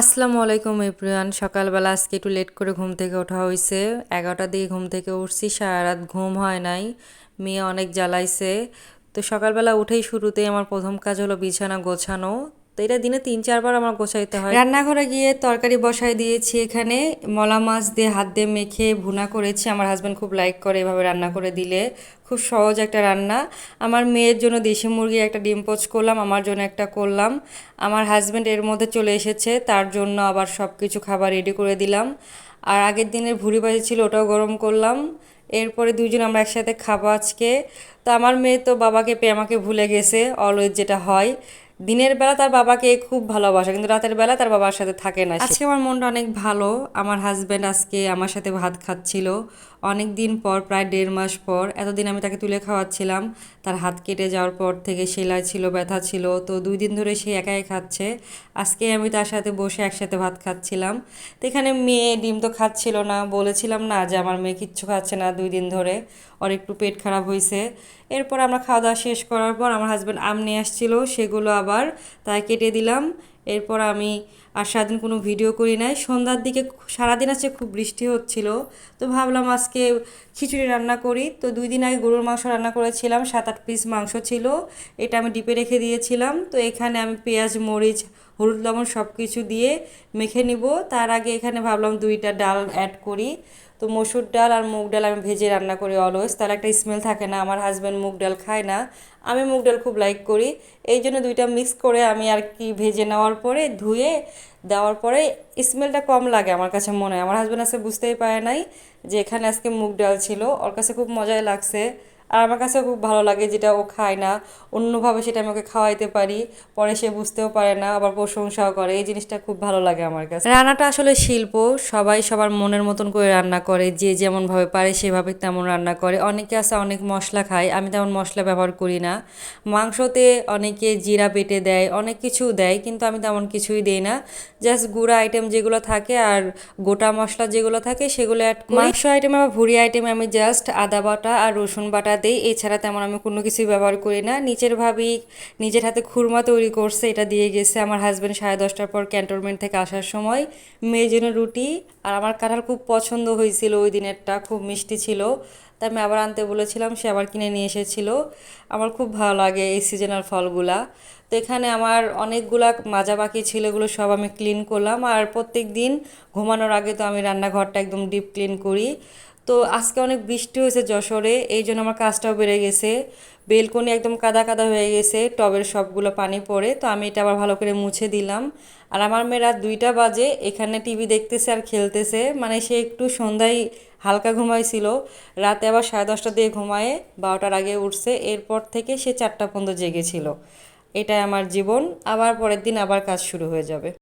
আসসালামু আলাইকুম এভরিওয়ান। সকালবেলা আজকে একটু লেট করে ঘুম থেকে ওঠা হয়েছে। এগারোটা দিয়ে ঘুম থেকে উঠছি সারা রাত ঘুম হয় নাই, মেয়ে অনেক জ্বালাইছে। তো সকালবেলা উঠেই শুরুতেই আমার প্রথম কাজ হলো বিছানা গোছানো। তো এটা দিনে তিন, চারবার আমার গোছাইতে হয়। রান্নাঘরে গিয়ে তরকারি বসাই দিয়েছি এখানে। মলা মাছ দিয়ে হাত দিয়ে মেখে ভুনা করেছি। আমার হাজব্যান্ড খুব লাইক করে এভাবে রান্না করে দিলে। খুব সহজ একটা রান্না। আমার মেয়ের জন্য দেশি মুরগি একটা ডিম পোচ করলাম, আমার জন্য একটা করলাম। আমার হাজব্যান্ড এর মধ্যে চলে এসেছে, তার জন্য আবার সব কিছু খাবার রেডি করে দিলাম। আর আগের দিনের ভুড়ি ভাজি ছিল, ওটাও গরম করলাম। এরপরে দুজন আমরা একসাথে খাব আজকে। তো আমার মেয়ে তো বাবাকে পেয়ে আমাকে ভুলে গেছে অলওয়েজ যেটা হয়। দিনের বেলা তার বাবাকে খুব ভালোবাসে, কিন্তু রাতের বেলা তার বাবার সাথে থাকে না। আজকে আমার মনটা অনেক ভালো। আমার হাজব্যান্ড আজকে আমার সাথে ভাত খাচ্ছিল। অনেক দিন পর, প্রায় দেড় মাস পর, এতদিন আমি তাকে তুলে খাওয়াচ্ছিলাম। তার হাত কেটে যাওয়ার পর থেকে সেলাই ছিল, ব্যথা ছিল। তো দুই দিন ধরে সে একাই খাচ্ছে। আজকে আমি তার সাথে বসে একসাথে ভাত খাচ্ছিলাম। তো এখানে মেয়ে ডিম তো খাচ্ছিল না। বলেছিলাম না যে আমার মেয়ে কিচ্ছু খাচ্ছে না দুই দিন ধরে। ওর একটু পেট খারাপ হয়েছে এরপর আমরা খাওয়া দাওয়া শেষ করার পর আমার হাজব্যান্ড আম নিয়ে আসছিল। সেগুলো আবার তাই কেটে দিলাম। এরপর আমি আর সারাদিন কোনো ভিডিও করি নাই। সন্ধ্যার দিকে সারাদিন আছে খুব বৃষ্টি হচ্ছিল। তো ভাবলাম আজকে খিচুড়ি রান্না করি। তো দুই দিন আগে গরুর মাংস রান্না করেছিলাম। সাত আট পিস মাংস ছিল। এটা আমি ডিপে রেখে দিয়েছিলাম। তো এখানে আমি পেঁয়াজ, মরিচ হলুদ লবণ সব কিছু দিয়ে মেখে নিব। তার আগে এখানে ভাবলাম দুইটা ডাল অ্যাড করি। তো মসুর ডাল আর মুগ ডাল আমি ভেজে রান্না করি অলওয়েজ তাহলে একটা স্মেল থাকে না, আমার হাজব্যান্ড মুগ ডাল খায় না। আমি মুগ ডাল খুব লাইক করি। এই জন্য দুইটা মিক্স করে আমি আর কি ভেজে নেওয়ার পরে, ধুয়ে দেওয়ার পরে স্মেলটা কম লাগে আমার কাছে মনে হয়। আমার হাজব্যান্ড আজকে বুঝতেই পারে নাই যে এখানে আজকে মুগ ডাল ছিল। ওর কাছে খুব মজাই লাগছে। আর আমার কাছে খুব ভালো লাগে যেটা ও খায় না। অন্যভাবে সেটা আমি ওকে খাওয়াইতে পারি, পরে সে বুঝতেও পারে না, আবার প্রশংসাও করে। এই জিনিসটা খুব ভালো লাগে আমার কাছে। রান্নাটা আসলে শিল্প, সবাই সবার মনের মতন করে রান্না করে, যে যেমনভাবে পারে সেভাবে তেমন রান্না করে। অনেকে আছে অনেক মশলা খায়, আমি তেমন মশলা ব্যবহার করি না। মাংসতে অনেকে জিরা বেটে দেয়, অনেক কিছু দেয়, কিন্তু আমি তেমন কিছুই দিই না। জাস্ট গুঁড়া আইটেম যেগুলো থাকে আর গোটা মশলা যেগুলো থাকে সেগুলো অ্যাড মাংস আইটেমে বা ভুড়ি আইটেমে আমি জাস্ট আদা বাটা আর রসুন বাটা দিই, এছাড়া তেমন আমি কোনো কিছুই ব্যবহার করি না। নিচের ভাবি নিজের হাতে খুরমা তৈরি করছে, এটা দিয়ে গেছে আমার হাজব্যান্ড সাড়ে দশটার পর ক্যান্টনমেন্ট থেকে আসার সময়। মেয়ের জন্য রুটি আর আমার কাঁঠাল খুব পছন্দ হয়েছিল ওই দিনেরটা, খুব মিষ্টি ছিল। তাই আমি আবার আনতে বলেছিলাম, সে আবার কিনে নিয়ে এসেছিল। আমার খুব ভালো লাগে এই সিজনাল ফলগুলা। তো এখানে আমার অনেকগুলা মাজা বাকি ছিল, এগুলো সব আমি ক্লিন করলাম। আর প্রত্যেক দিন ঘুমানোর আগে তো আমি রান্নাঘরটা একদম ডিপ ক্লিন করি। তো আজকে অনেক বৃষ্টি হয়েছে যশোরে, এই জন্য আমার কাজটাও বেড়ে গেছে। বেলকনি একদম কাদা কাদা হয়ে গেছে, টবের সবগুলো পানি পড়ে, তো আমি এটা আবার ভালো করে মুছে দিলাম। আর আমার মেয়ে রাত দুইটা বাজে, এখানে টিভি দেখতেছে আর খেলতেছে মানে সে একটু সন্ধ্যায় হালকা ঘুমাইছিল, রাতে আবার সাড়ে দশটা দিয়ে ঘুমায়ে, বারোটার আগে উঠছে, এরপর থেকে সে চারটা পর্যন্ত জেগেছিল। এটাই আমার জীবন, আবার পরের দিন আবার কাজ শুরু হয়ে যাবে।